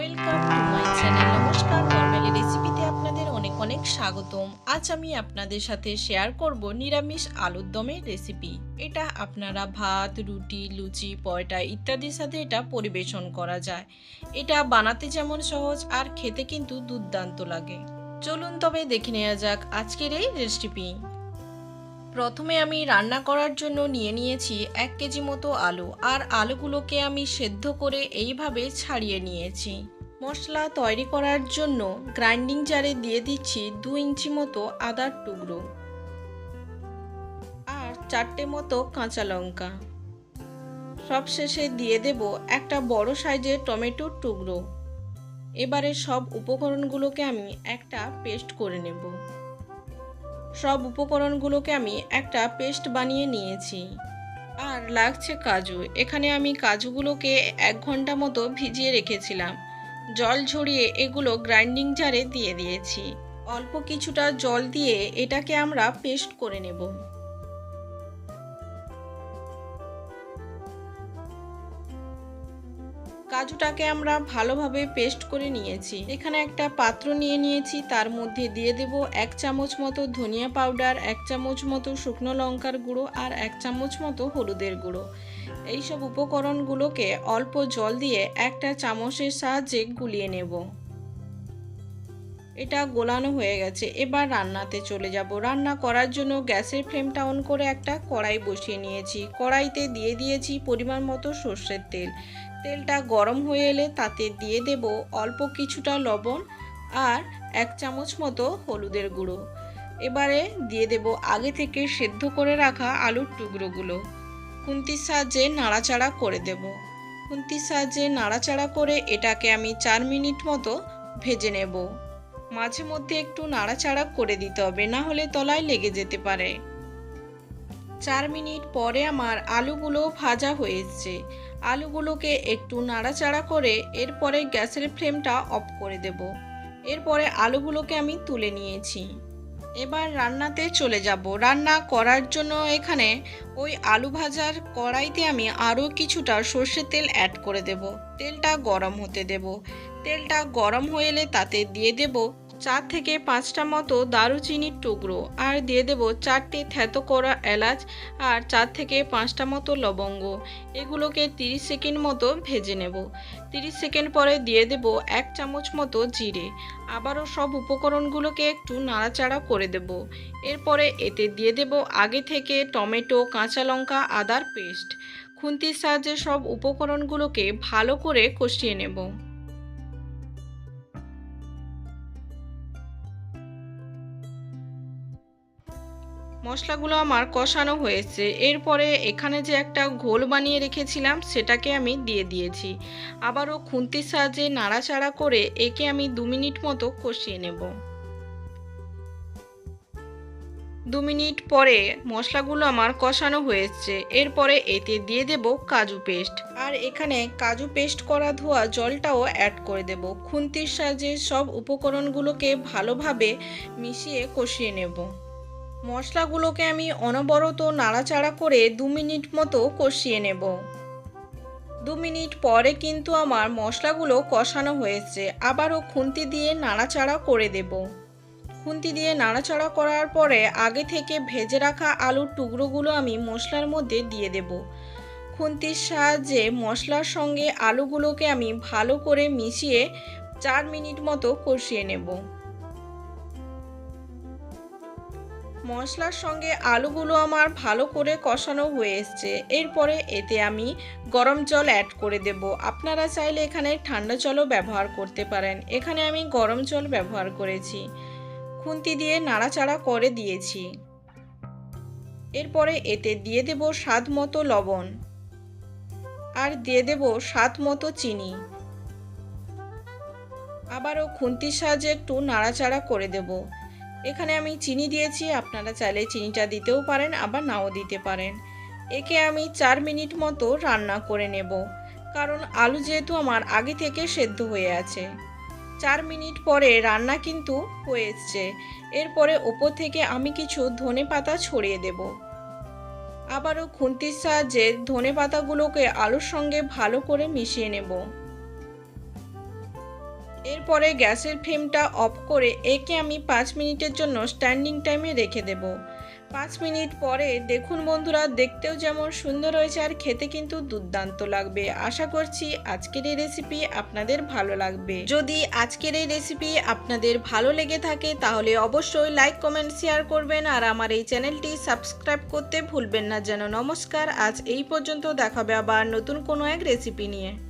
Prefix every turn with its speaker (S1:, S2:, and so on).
S1: নমস্কার নর্মালি রেসিপিতে আপনাদের অনেক অনেক স্বাগতম। আজ আমি আপনাদের সাথে শেয়ার করব নিরামিষ আলুর দমের রেসিপি এটা আপনারা ভাত, রুটি, লুচি পয়টা ইত্যাদির সাথে এটা পরিবেশন করা যায়। এটা বানাতে যেমন সহজ আর খেতে কিন্তু দুর্দান্ত লাগে। চলুন তবে দেখে নেওয়া যাক আজকের এই রেসিপি প্রথমে আমি রান্না করার জন্য নিয়ে নিয়েছি এক কেজি মতো আলু, আর আলুগুলোকে আমি সেদ্ধ করে এইভাবে ছাড়িয়ে নিয়েছি। মশলা তৈরি করার জন্য গ্রাইন্ডিং জারে দিয়ে দিচ্ছি দু ইঞ্চি মতো আদার টুকরো আর চারটে মতো কাঁচা লঙ্কা। সবশেষে দিয়ে দেব একটা বড় সাইজের টমেটোর টুকরো। এবারে সব উপকরণগুলোকে আমি একটা পেস্ট করে নেব। সব উপকরণগুলোকে আমি একটা পেস্ট বানিয়ে নিয়েছি। আর লাগছে কাজু। এখানে আমি কাজুগুলোকে এক ঘণ্টা মতো ভিজিয়ে রেখেছিলাম। জল ঝরিয়ে এগুলো গ্রাইন্ডিং জারে দিয়ে দিয়েছি। অল্প কিছুটা জল দিয়ে এটাকে আমরা পেস্ট করে নেব। কাজুটাকে আমরা ভালোভাবে পেস্ট করে নিয়েছি। এখানে একটা পাত্র নিয়ে নিয়েছি, তার মধ্যে দিয়ে দেব এক চামচ মতো ধনিয়া পাউডার, এক চামচ মতো শুকনো লঙ্কার গুঁড়ো আর এক চামচ মতো হলুদের গুঁড়ো। এইসব উপকরণগুলোকে অল্প জল দিয়ে একটা চামচের সাহায্যে গুলিয়ে নেব। এটা গোলানো হয়ে গেছে। এবার রান্নাতে চলে যাব। রান্না করার জন্য গ্যাসের ফ্লেমটা অন করে একটা কড়াই বসিয়ে নিয়েছি। কড়াইতে দিয়ে দিয়েছি পরিমাণ মতো সর্ষের তেল। তেলটা গরম হয়ে এলে তাতে দিয়ে দেব অল্প কিছুটা লবণ আর এক চামচ মতো হলুদের গুঁড়ো। এবারে দিয়ে দেব আগে থেকে সেদ্ধ করে রাখা আলুর টুকরোগুলো। খুন্তির সাহায্যে নাড়াচাড়া করে দেব। খুন্তির সাহায্যে নাড়াচাড়া করে এটাকে আমি চার মিনিট মতো ভেজে নেব। মাঝে মধ্যে একটু নাড়াচাড়া করে দিতে হবে, না হলে তলায় লেগে যেতে পারে। চার মিনিট পরে আমার আলুগুলো ভাজা হয়ে এসছে আলুগুলোকে একটু নাড়াচাড়া করে এরপরে গ্যাসের ফ্লেমটা অফ করে দেব। এরপরে আলুগুলোকে আমি তুলে নিয়েছি। এবার রান্নাতে চলে যাব। রান্না করার জন্য এখানে ওই আলু ভাজার কড়াইতে আমি আরও কিছুটা সর্ষের তেল অ্যাড করে দেব। তেলটা গরম হতে দেব। তেলটা গরম হয়ে এলে তাতে দিয়ে দেব চার থেকে পাঁচটা মতো দারুচিনির টুকরো আর দিয়ে দেব চারটে থ্যাতো করা এলাচ আর চার থেকে পাঁচটা মতো লবঙ্গ। এগুলোকে 30 সেকেন্ড মতো ভেজে নেব। 30 সেকেন্ড পরে দিয়ে দেব এক চামচ মতো জিরে। আবারও সব উপকরণগুলোকে একটু নাড়াচাড়া করে দেব। এরপরে এতে দিয়ে দেব আগে থেকে টমেটো, কাঁচা লঙ্কা, আদার পেস্ট। খুন্তির সাহায্যে সব উপকরণগুলোকে ভালো করে কষিয়ে নেব। মশলাগুলো আমার কষানো হয়েছে। এরপরে এখানে যে একটা ঘোল বানিয়ে রেখেছিলাম, সেটাকে আমি দিয়ে দিয়েছি। আবারও খুন্তির সাহায্যে নাড়াচাড়া করে একে আমি দু মিনিট মতো কষিয়ে নেব। দু মিনিট পরে মশলাগুলো আমার কষানো হয়েছে। এরপরে এতে দিয়ে দেব কাজু পেস্ট। আর এখানে কাজু পেস্ট করা ধোয়া জলটাও অ্যাড করে দেব। খুন্তির সাহায্যে সব উপকরণগুলোকে ভালোভাবে মিশিয়ে কষিয়ে নেব। মশলাগুলোকে আমি অনবরত নাড়াচাড়া করে দু মিনিট মতো কষিয়ে নেব। দু মিনিট পরে কিন্তু আমার মশলাগুলো কষানো হয়েছে। আবারও খুন্তি দিয়ে নাড়াচাড়া করে দেব। খুন্তি দিয়ে নাড়াচাড়া করার পরে আগে থেকে ভেজে রাখা আলুর টুকরোগুলো আমি মশলার মধ্যে দিয়ে দেব। খুন্তির সাহায্যে মশলার সঙ্গে আলুগুলোকে আমি ভালো করে মিশিয়ে চার মিনিট মতো কষিয়ে নেব। মশলার সঙ্গে আলুগুলো আমার ভালো করে কষানো হয়ে এসছে। এরপরে এতে আমি গরম জল অ্যাড করে দেব। আপনারা চাইলে এখানে ঠান্ডা জলও ব্যবহার করতে পারেন। এখানে আমি গরম জল ব্যবহার করেছি। খুন্তি দিয়ে নাড়াচাড়া করে দিয়েছি। এরপরে এতে দিয়ে দেব স্বাদ মতো লবণ। আর দিয়ে দেব স্বাদ মতো চিনি। আবারও খুন্তির সাহায্যে একটু নাড়াচাড়া করে দেবো। এখানে আমি চিনি দিয়েছি, আপনারা চাইলে চিনিটা দিতেও পারেন, আবার নাও দিতে পারেন। একে আমি চার মিনিট মতো রান্না করে নেব, কারণ আলু যেহেতু আমার আগে থেকে সেদ্ধ হয়ে আছে। চার মিনিট পরে রান্না কিন্তু হয়ে এসছে। এরপরে ওপর থেকে আমি কিছু ধনে পাতা ছড়িয়ে দেব। আবারও খুন্তির সাহায্যে ধনে পাতাগুলোকে আলুর সঙ্গে ভালো করে মিশিয়ে নেব। এরপরে গ্যাসের ফ্লেমটা অফ করে একে আমি পাঁচ মিনিটের জন্য স্ট্যান্ডিং টাইমে রেখে দেব। পাঁচ মিনিট পরে দেখুন বন্ধুরা, দেখতেও যেমন সুন্দর হয়েছে আর খেতে কিন্তু দুর্দান্ত লাগবে। আশা করছি আজকের এই রেসিপি আপনাদের ভালো লাগবে। যদি আজকের এই রেসিপি আপনাদের ভালো লেগে থাকে তাহলে অবশ্যই লাইক কমেন্ট শেয়ার করবেন আর আমার এই চ্যানেলটি সাবস্ক্রাইব করতে ভুলবেন না যেন। নমস্কার, আজ এই পর্যন্ত দেখাবে আবার নতুন কোনো এক রেসিপি নিয়ে।